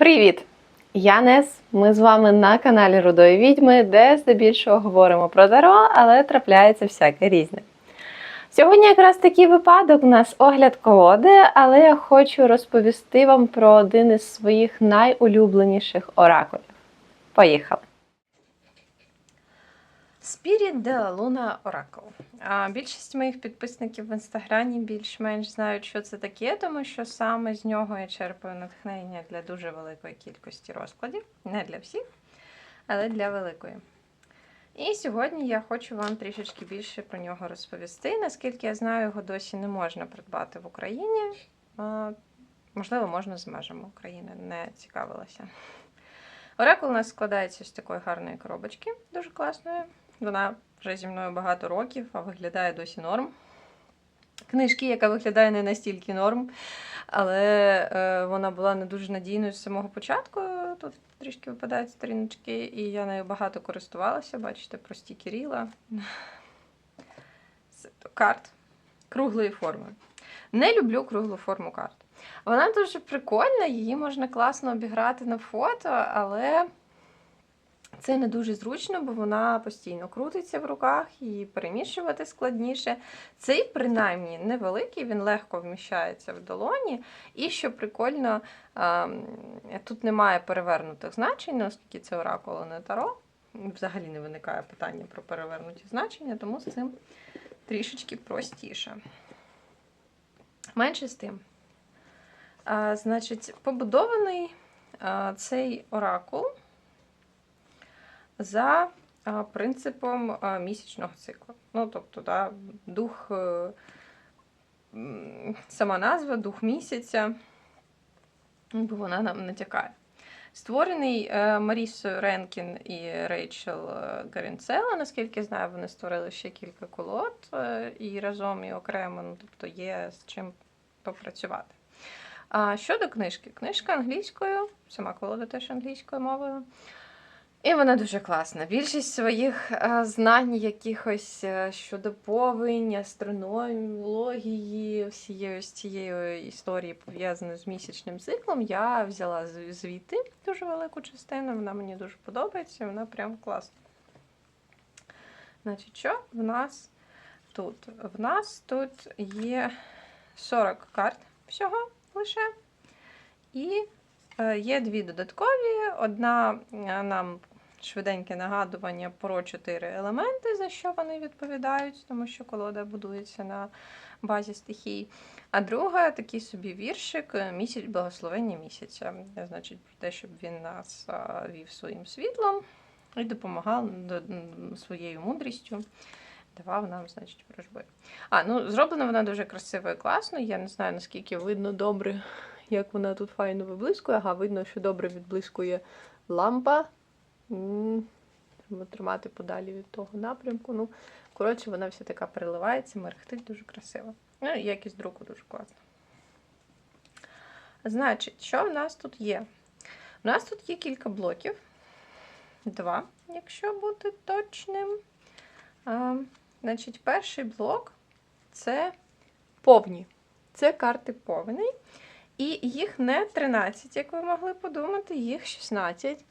Привіт! Я Нес. Ми з вами на каналі Рудої Відьми, де здебільшого говоримо про Таро, але трапляється всяке різне. Сьогодні якраз такий випадок у нас огляд колоди, але я хочу розповісти вам про один із своїх найулюбленіших оракулів. Поїхали! Spirit de Luna Oracle. Більшість моїх підписників в інстаграмі більш-менш знають, що це таке, тому що саме з нього я черпаю натхнення для дуже великої кількості розкладів. Не для всіх, але для великої. І сьогодні я хочу вам трішечки більше про нього розповісти. Наскільки я знаю, його досі не можна придбати в Україні. Можливо, можна з межами України, не цікавилася. Оракул у нас складається з такої гарної коробочки, дуже класної. Вона вже зі мною багато років, а виглядає досі норм. Книжки, яка виглядає не настільки норм, але е, вона була не дуже надійною з самого початку. Тут трішки випадають сторіночки, і я нею багато користувалася. Бачите, прості Кіріла. Карт круглої форми. Не люблю круглу форму карт. Вона дуже прикольна, її можна класно обіграти на фото, але це не дуже зручно, бо вона постійно крутиться в руках і перемішувати складніше. Цей, принаймні, невеликий, він легко вміщається в долоні. І що прикольно, ем, тут немає перевернутих значень, оскільки це оракул, не таро. Взагалі не виникає питання про перевернуті значення, тому з цим трішечки простіше. Менше з тим. Значить, побудований цей оракул за принципом місячного циклу. Ну, тобто, да, дух, е, сама назва, дух місяця, бо вона нам натякає. Створений е, Марісою Ренкін і Рейчел е, Гарінцела, наскільки знаю, вони створили ще кілька колод і разом, і окремо, ну, тобто є з чим попрацювати. А щодо книжки, книжка англійською, сама колода теж англійською мовою. І вона дуже класна. Більшість своїх е, знань, якихось е, щодо повень, астрономії, всієї ось цієї історії, пов'язаної з місячним циклом, я взяла звідти дуже велику частину. Вона мені дуже подобається, вона прям класна. Значить, що в нас тут? В нас тут є 40 карт всього лише. І е, є дві додаткові. Одна нам швиденьке нагадування про чотири елементи, за що вони відповідають, тому що колода будується на базі стихій. А друга такий собі віршик е, місяць благословення місяця. Значить, про те, щоб він нас вів своїм світлом і допомагав своєю мудрістю. Давав нам, значить, врожби. А, ну зроблена вона дуже красиво і класно. Я не знаю, наскільки видно добре, як вона тут файно виблискує. Ага, видно, що добре відблискує лампа. Треба тримати подалі від того напрямку. Ну, коротше, вона вся така переливається, мерехтить дуже красиво. Ну, і якість друку дуже класна. Значить, що в нас тут є? У нас тут є кілька блоків. Два, якщо бути точним. А, значить, перший блок це повні. Це карти повний. І їх не 13, як ви могли подумати, їх 16.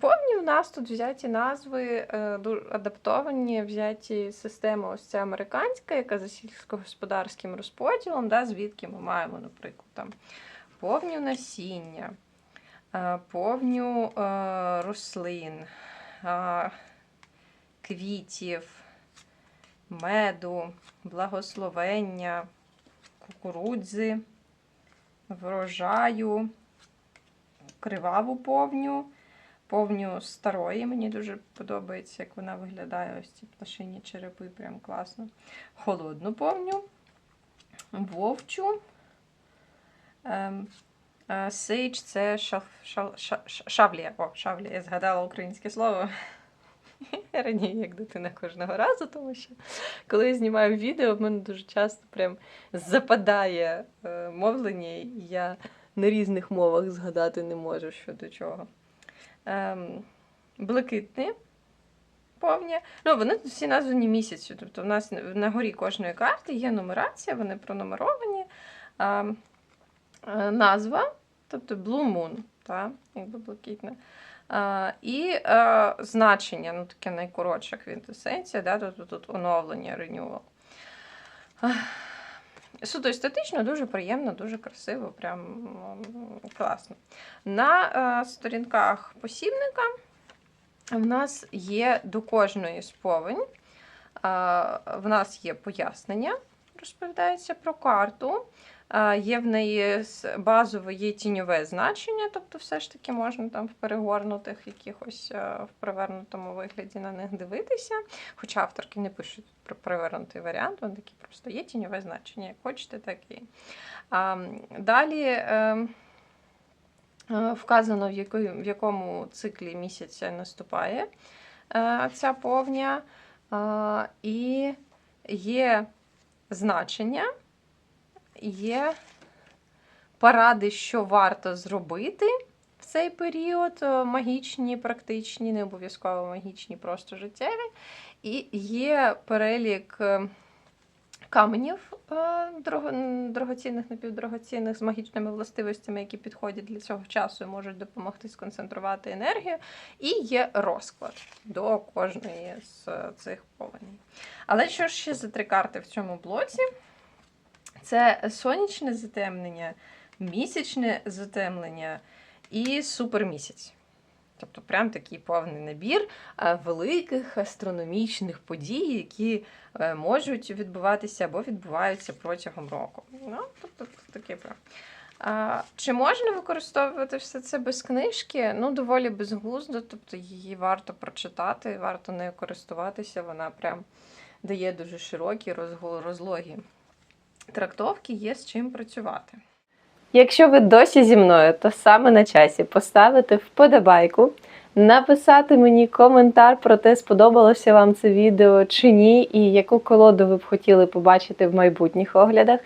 Повні в нас тут взяті назви, е, адаптовані, взяті система ось ця американська, яка за сільськогосподарським розподілом, да, звідки ми маємо, наприклад, там повню насіння, е, повню е, рослин, квітів, меду, благословення, кукурудзи, врожаю, криваву повню, повню старої. Мені дуже подобається, як вона виглядає. Ось ці пташині черепи, прям класно. Холодну повню, вовчу. Ем, е, Сейдж це шав, шав, ша- ша- шавлія. О, шавлія, я згадала українське слово. Раніше, як дитина кожного разу, тому що коли я знімаю відео, в мене дуже часто прям западає е, мовлення, і я на різних мовах згадати не можу що до чого. Ем, блакитне повні. Ну, вони тут всі названі місяцю. Тобто в нас на горі кожної карти є нумерація, вони пронумеровані. Ем, е, назва тобто Blue Moon, та, якби блакитне. А, і е, значення, ну таке найкоротша квінтесенція, да, тобто тут оновлення, renewal. Суто естетично, дуже приємно, дуже красиво, прям класно. На е, сторінках посібника в нас є до кожної з е, В нас є пояснення, розповідається про карту. Є в неї базове є тіньове значення, тобто все ж таки можна там в перегорнутих якихось е, в перевернутому вигляді на них дивитися. Хоча авторки не пишуть про перевернутий варіант, вони такі просто є тіньове значення. Як хочете, так і. Далі е, е, вказано, в, якому циклі місяця наступає ця повня. І є значення, є поради, що варто зробити в цей період. е, Магічні, практичні, не обов'язково магічні, просто життєві. І є перелік е, каменів е, дорого- дорогоцінних, напівдорогоцінних з магічними властивостями, які підходять для цього часу і можуть допомогти сконцентрувати енергію. І є розклад до кожної з цих повеней. Але що ж ще за три карти в цьому блоці? Це сонячне затемнення, місячне затемнення і супермісяць. Тобто, прям такий повний набір е, великих астрономічних подій, які е, можуть відбуватися або відбуваються протягом року. Ну, тобто, таке прям. А, чи можна використовувати все це без книжки? Ну, доволі безглуздо, тобто її варто прочитати, варто нею користуватися. Вона прям дає дуже широкі розлогі трактовки, є з чим працювати. Якщо ви досі зі мною, то саме на часі поставити вподобайку, написати мені коментар про те, сподобалося вам це відео чи ні, і яку колоду ви б хотіли побачити в майбутніх оглядах.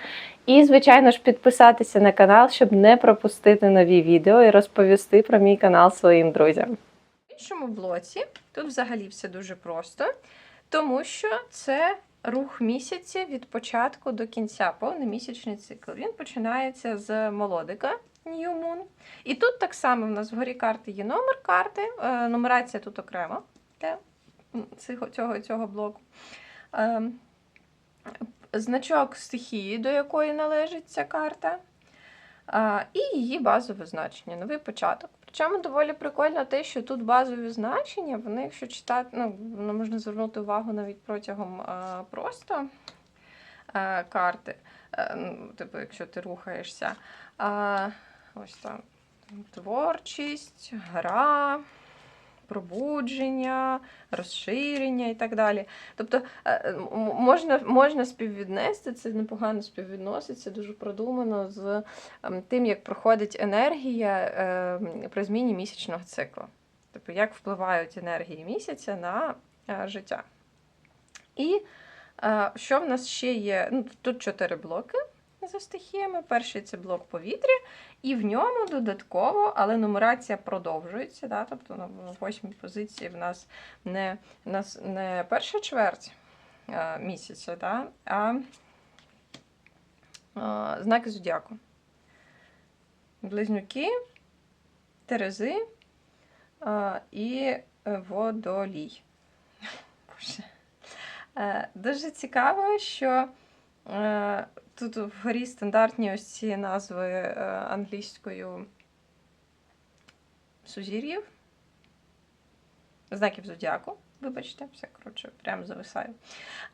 І, звичайно ж, підписатися на канал, щоб не пропустити нові відео і розповісти про мій канал своїм друзям. В іншому блоці тут взагалі все дуже просто, тому що це рух місяці від початку до кінця, повномісячний цикл. Він починається з молодика New Moon. І тут так само в нас вгорі карти є номер карти, е, нумерація тут окремо для цього, цього, блоку. Ем, Значок стихії, до якої належить ця карта. І її базове значення, новий початок. Причому доволі прикольно те, що тут базові значення, вони, якщо читати, ну, воно можна звернути увагу навіть протягом а, просто а, карти, а, ну, типу, якщо ти рухаєшся. А, ось там творчість, гра, пробудження, розширення і так далі. Тобто е, можна, можна співвіднести, це непогано співвідноситься, дуже продумано з ем, тим, як проходить енергія е, при зміні місячного циклу. Тобто, як впливають енергії місяця на е, життя. І е, що в нас ще є? Ну, тут чотири блоки за стихіями. Перший це блок повітря, і в ньому додатково, але нумерація продовжується. Да? Тобто на восьмій позиції в нас не, не перша чверть е, місяця, да? а е, знаки зодіаку. Близнюки, Терези е, і водолій. Дуже цікаво, що тут вгорі стандартні ось ці назви е, англійською сузір'їв, знаків зодіаку. Вибачте, все коротше, прямо зависаю.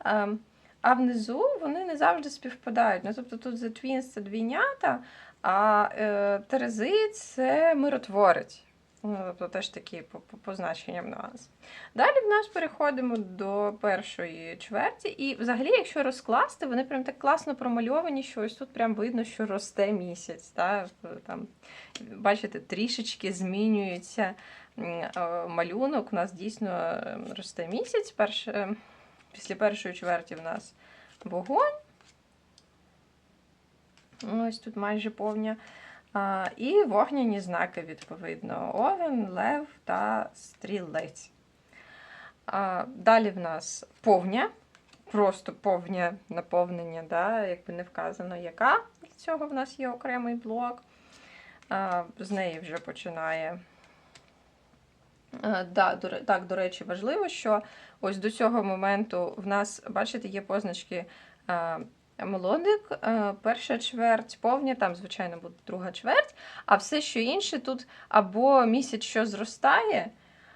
Ем, а внизу вони не завжди співпадають. Ну, тобто тут The Twins це двійнята, а е, Терези це миротворець. Ну, тобто теж такі по, по, по нюанс. Далі в нас переходимо до першої чверті. І взагалі, якщо розкласти, вони прям так класно промальовані, що ось тут прям видно, що росте місяць. Та? Там, бачите, трішечки змінюється е, малюнок. У нас дійсно е, росте місяць. Перше, після першої чверті в нас вогонь. Ось тут майже повня. І вогняні знаки, відповідно: Овен, Лев та Стрілець. Далі в нас повня, просто повня наповнення, да, якби не вказано, яка. Для цього в нас є окремий блок. з неї вже починає. Так, до речі, важливо, що ось до цього моменту в нас, бачите, є позначки молодик, е, перша чверть, повня, там, звичайно, буде друга чверть, а все, що інше, тут або місяць, що зростає,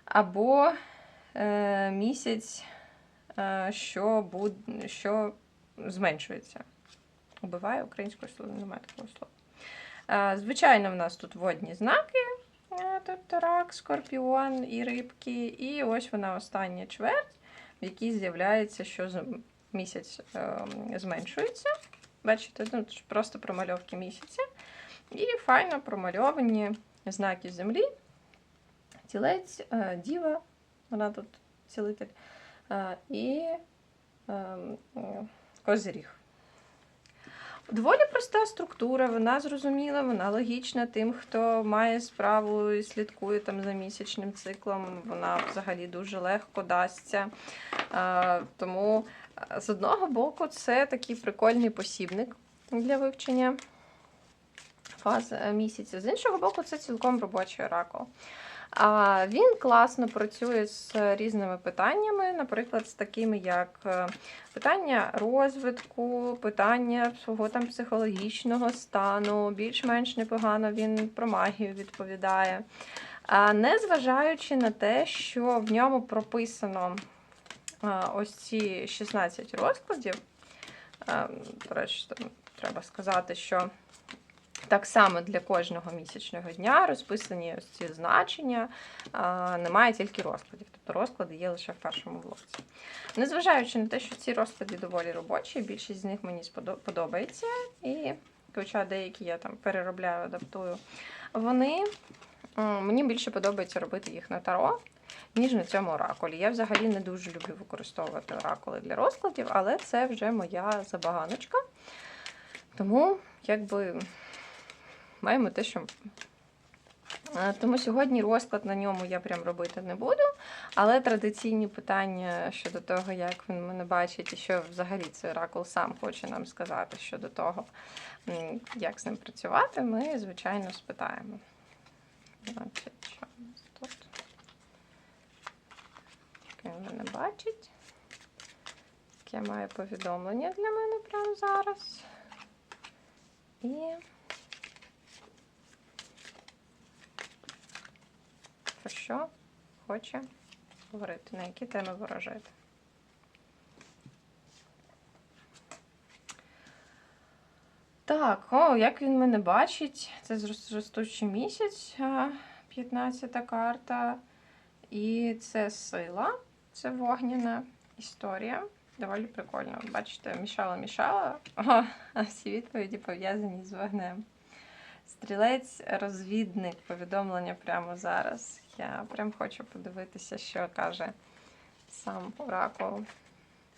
або е, місяць, е, що, буд, що зменшується. Убиває українською слово, немає такого слова. Е, Звичайно, в нас тут водні знаки, е, тобто рак, скорпіон і рибки. І ось вона остання чверть, в якій з'являється, що місяць е, зменшується. Бачите, ну, просто промальовки місяця. І файно промальовані знаки землі, тілець, е, діва, вона тут цілитель, е, і е, е, козиріг. Доволі проста структура, вона зрозуміла, вона логічна тим, хто має справу і слідкує там за місячним циклом. Вона взагалі дуже легко дасться. Е, Тому з одного боку це такий прикольний посібник для вивчення фаз е, місяця. З іншого боку, це цілком робочий оракул. Він класно працює з різними питаннями, наприклад, з такими як е, питання розвитку, питання свого там психологічного стану, більш-менш непогано він про магію відповідає. Незважаючи на те, що в ньому прописано ось ці 16 розкладів, а, до речі, треба сказати, що так само для кожного місячного дня розписані ось ці значення, немає тільки розкладів, тобто розклади є лише в першому блоці. Незважаючи на те, що ці розклади доволі робочі, більшість з них мені подобається, і хоча деякі я там переробляю, адаптую, вони мені більше подобається робити їх на таро, ніж на цьому оракулі. Я взагалі не дуже люблю використовувати оракули для розкладів, але це вже моя забаганочка. Тому, якби маємо те, що. Е, Тому сьогодні розклад на ньому я прям робити не буду. Але традиційні питання щодо того, як він мене бачить, і що взагалі цей оракул сам хоче нам сказати щодо того, як з ним працювати, ми, звичайно, спитаємо. Значить, що тут? Він мене бачить. Яке має повідомлення для мене прямо зараз. І про що хоче говорити, на які теми ворожити. Так, о, як він мене бачить, це зрос- ростучий місяць, а, 15 карта. І це сила, це вогняна історія. Доволі прикольно. Бачите, мішала, мішала, О, а всі відповіді пов'язані з вогнем. Стрілець, розвідник, повідомлення прямо зараз. Я прям хочу подивитися, що каже сам оракул.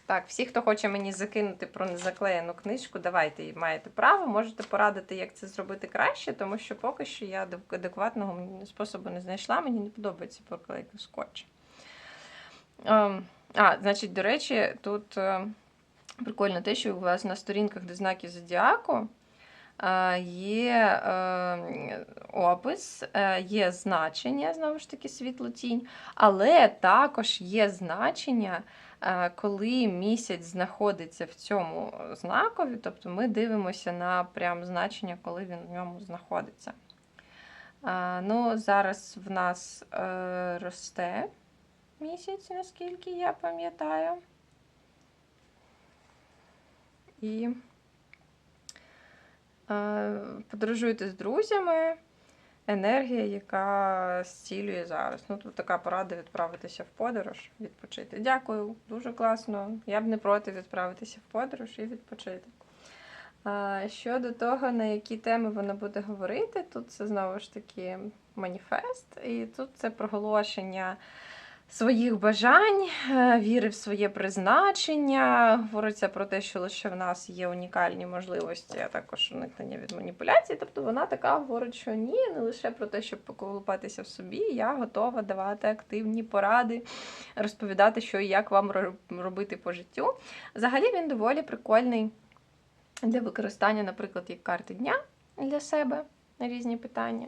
Так, всі, хто хоче мені закинути про незаклеєну книжку, давайте маєте право, можете порадити, як це зробити краще, тому що поки що я адекватного способу не знайшла, мені не подобається проклейка скотч. Ем, а, значить, до речі, тут е, прикольно те, що у вас на сторінках, де знаки зодіаку, є е, опис, е, є значення, знову ж таки, світло-тінь, але також є значення, е, коли місяць знаходиться в цьому знакові, тобто ми дивимося на прям значення, коли він в ньому знаходиться. Е, Ну, зараз в нас е, росте місяць, наскільки я пам'ятаю. І е, подорожуйте з друзями. Енергія, яка зцілює зараз. Ну, тут така порада відправитися в подорож, відпочити. Дякую, дуже класно. Я б не проти відправитися в подорож і відпочити. Щодо того, на які теми вона буде говорити, тут це знову ж таки маніфест, і тут це проголошення своїх бажань, е, віри в своє призначення. Говориться про те, що лише в нас є унікальні можливості, а також уникнення від маніпуляцій. Тобто вона така говорить, що ні, не лише про те, щоб поколупатися в собі. Я готова давати активні поради, розповідати, що і як вам робити по життю. Взагалі він доволі прикольний для використання, наприклад, як карти дня для себе. На різні питання.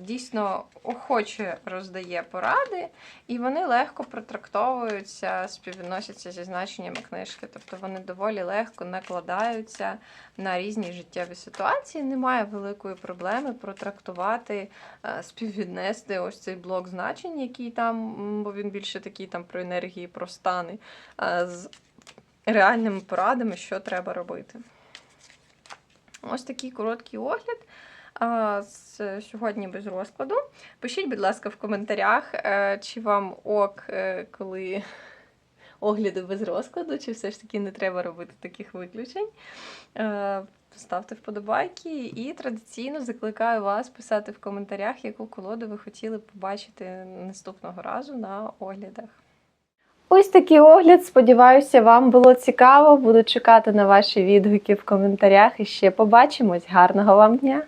Дійсно охоче роздає поради, і вони легко протрактовуються, співвідносяться зі значеннями книжки. Тобто вони доволі легко накладаються на різні життєві ситуації. Немає великої проблеми протрактувати, е, співвіднести ось цей блок значень, який там, бо він більше такий там про енергії, про стани, е, з реальними порадами, що треба робити. Ось такий короткий огляд. З сьогодні без розкладу. Пишіть, будь ласка, в коментарях, е, чи вам ок, е, коли огляди без розкладу, чи все ж таки не треба робити таких виключень. Е, Ставте вподобайки і традиційно закликаю вас писати в коментарях, яку колоду ви хотіли побачити наступного разу на оглядах. Ось такий огляд. Сподіваюся, вам було цікаво. Буду чекати на ваші відгуки в коментарях і ще побачимось. Гарного вам дня!